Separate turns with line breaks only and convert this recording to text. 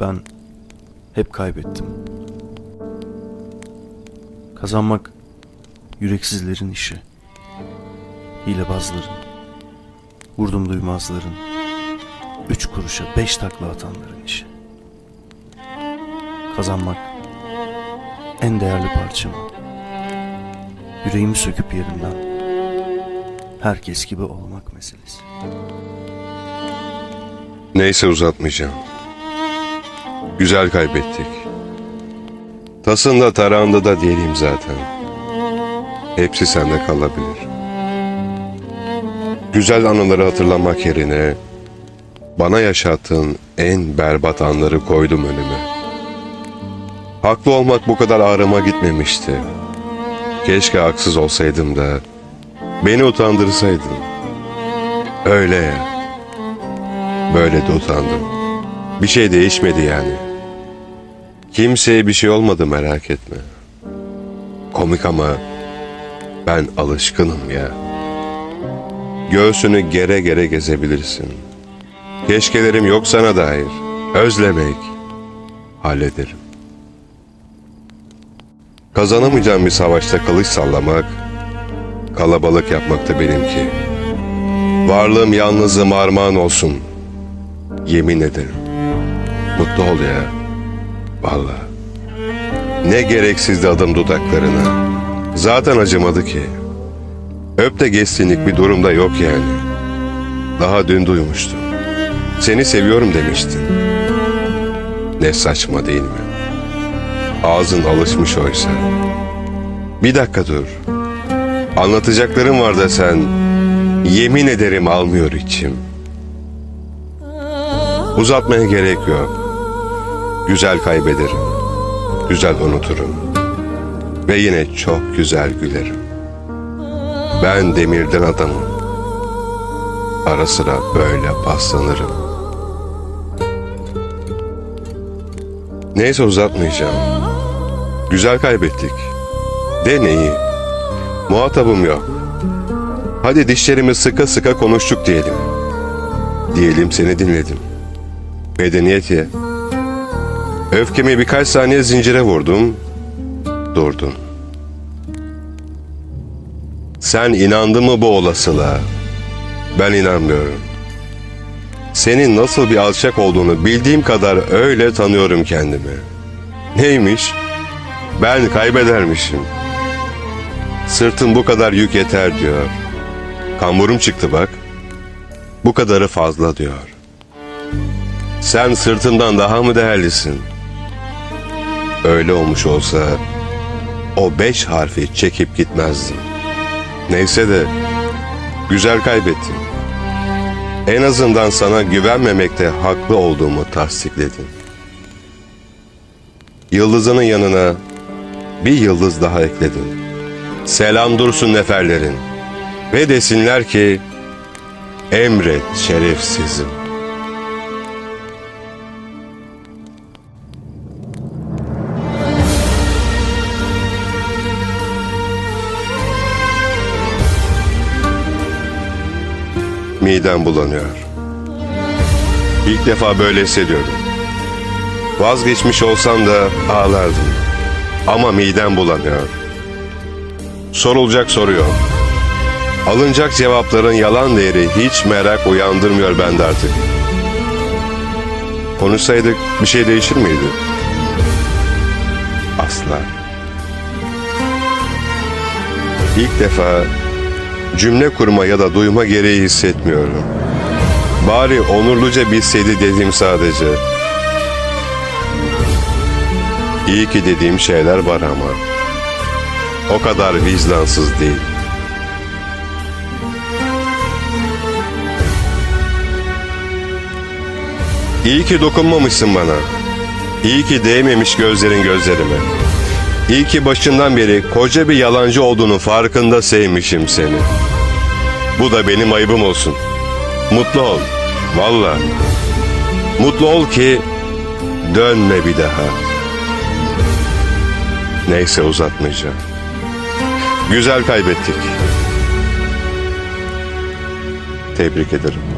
Ben hep kaybettim. Kazanmak yüreksizlerin işi. Hilebazların, vurdum duymazların, üç kuruşa beş takla atanların işi. Kazanmak en değerli parçamı. Yüreğimi söküp yerinden herkes gibi olmak meselesi.
Neyse uzatmayacağım. Güzel kaybettik. Tasında tarağında da değilim zaten. Hepsi sende kalabilir. Güzel anıları hatırlamak yerine bana yaşattığın en berbat anları koydum önüme. Haklı olmak bu kadar ağrıma gitmemişti. Keşke haksız olsaydım da beni utandırsaydın. Öyle ya. Böyle de utandım. Bir şey değişmedi yani. Kimseye bir şey olmadı merak etme. Komik ama ben alışkınım ya. Göğsünü gere gere gezebilirsin. Keşkelerim yok sana dair. Özlemek. Hallederim. Kazanamayacağım bir savaşta kılıç sallamak, kalabalık yapmak da benimki. Varlığım yalnızım armağan olsun. Yemin ederim. Mutlu ol ya. Vallahi. Ne gereksizdi adım dudaklarına. Zaten acımadı ki. Öp de geçsinlik bir durumda yok yani. Daha dün duymuştum. Seni seviyorum demiştin. Ne saçma değil mi? Ağzın alışmış oysa. Bir dakika dur. Anlatacaklarım var da sen yemin ederim almıyor içim. Uzatmaya gerek yok. Güzel kaybederim. Güzel unuturum. Ve yine çok güzel gülerim. Ben demirden adamım. Ara sıra böyle paslanırım. Neyse uzatmayacağım. Güzel kaybettik. De neyi? Muhatabım yok. Hadi dişlerimi sıka sıka konuştuk diyelim. Diyelim seni dinledim. Medeniyet ye. Öfkemi birkaç saniye zincire vurdum. Durdun. Sen inandın mı bu olasılığa? Ben inanmıyorum. Senin nasıl bir alçak olduğunu bildiğim kadar öyle tanıyorum kendimi. Neymiş? Ben kaybedermişim. Sırtım bu kadar yük yeter diyor. Kamburum çıktı bak. Bu kadarı fazla diyor. Sen sırtımdan daha mı değerlisin? Öyle olmuş olsa o beş harfi çekip gitmezdim. Neyse de güzel kaybettim. En azından sana güvenmemekte haklı olduğumu tasdikledin. Yıldızının yanına bir yıldız daha ekledin. Selam dursun neferlerin ve desinler ki emret şerefsizim. Midem bulanıyor. İlk defa böyle hissediyordum. Vazgeçmiş olsam da ağlardım. Ama midem bulanıyor. Sorulacak soru yok. Alınacak cevapların yalan değeri hiç merak uyandırmıyor bende artık. Konuşsaydık bir şey değişir miydi? Asla. İlk defa cümle kurma ya da duyma gereği hissetmiyorum. Bari onurluca bilseydi dedim sadece. İyi ki dediğim şeyler var ama. O kadar vicdansız değil. İyi ki dokunmamışsın bana. İyi ki değmemiş gözlerin gözlerime. İyi ki başından beri koca bir yalancı olduğunu farkında sevmişim seni. Bu da benim ayıbım olsun. Mutlu ol. Valla. Mutlu ol ki dönme bir daha. Neyse uzatmayacağım. Güzel kaybettik. Tebrik ederim.